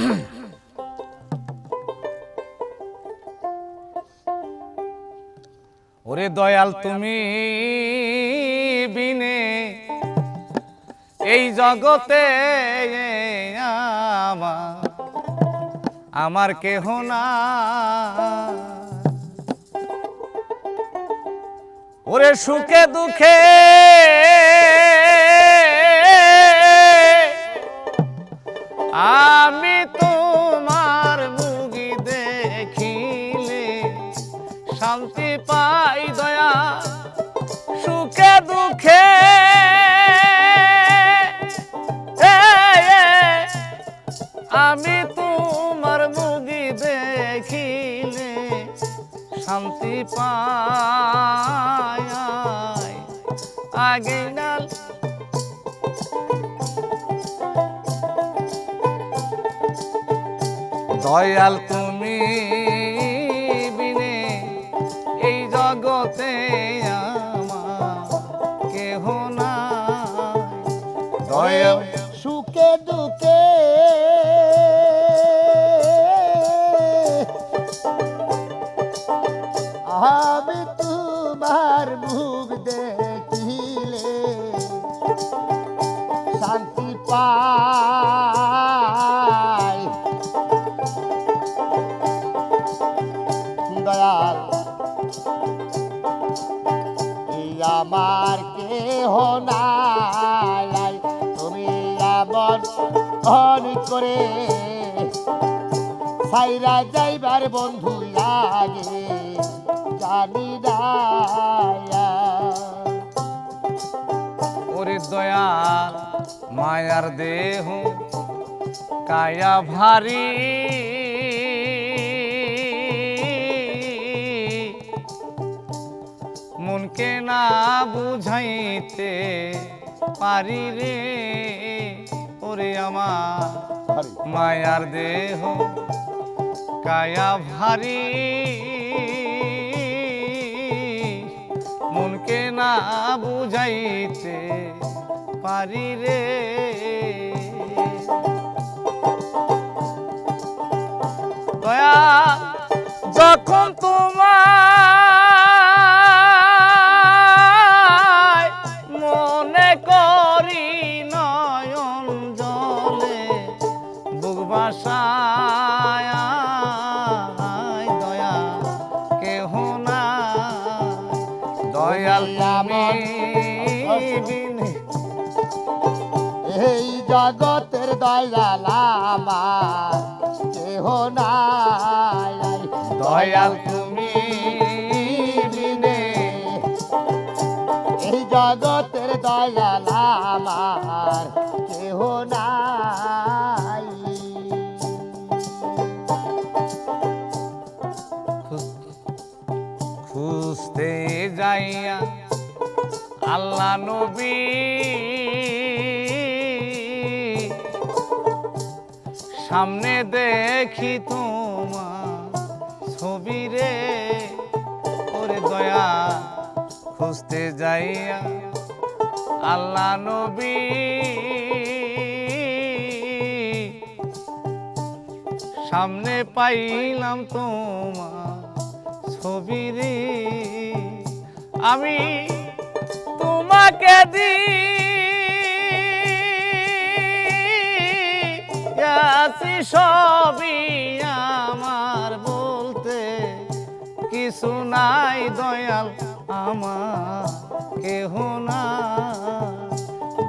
ওরে দয়াল তুমি বিনে এই জগতে আমার কেহ না। ওরে সুখে দুঃখে আমি তোমার মুগি দেখিলে শান্তি পাই দয়া, সুখে দুঃখে। আমি তোমার মুগি দেখিলে শান্তি পায় আগে না দয়াল তুমি বিনে এই জগতে আমার কেহ না দয়াল। সুখে দুঃখে আমি তোমার মুখ দেখিলে কেহ নাই। তুমি এমন ধন করে সাইরা যাইবার বন্ধু লাগে, জানি ওরে দয়াল, মায়ার দেহ কায়া ভারী। মনকে না বুঝাইতে পারি রে? ওরে আমার মায়ার দেহ কায়া ভারী। মনকে না বুঝাইতে পারি রে? দয়া করি নয়ন জলে বুক বাসায় দয়া কেহ না দয়াল এই জগতের দয়াল আমার কেহ নাই। দয়াল তুমি জগতের দয়াল আমার, কেহ নাই। খুঁজতে যাইয়া আল্লাহ নবী সামনে দেখি তোমার ছবি রে ওরে দয়া খুঁজতে যাইয়া আল্লাহ নবী। সামনে পাইলাম তোমার ছবি রে। আমি তোমাকে দি আছি সবই আমার বলতে কিছু নাই দয়াল। আমার না।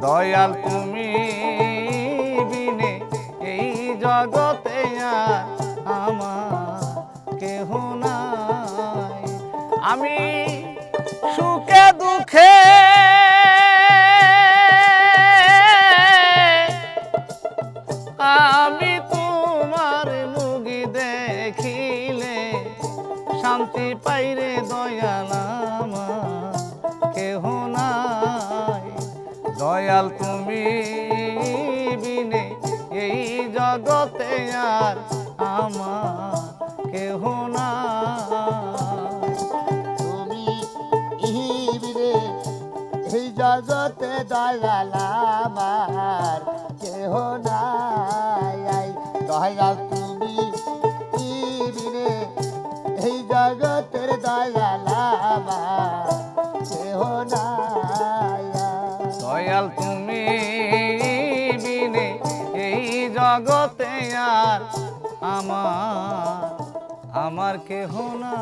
দয়াল, তুমি বিনে এই জগতে আর আমার কেহ আমি সুখে, দুঃখে আমি তোমার মুগি দেখিলে শান্তি পাইরে দয়াল আমার কেহ দয়াল তুমি বিনে এই জগতে আর আমার কেহ নাই। তুমি ইহিবিরে এই জগতে দয়াল আমার কেহ নাই। দয়াল তুমি বিনে এই জগতের দয়াল জগতে আর আমার আমার কেহ না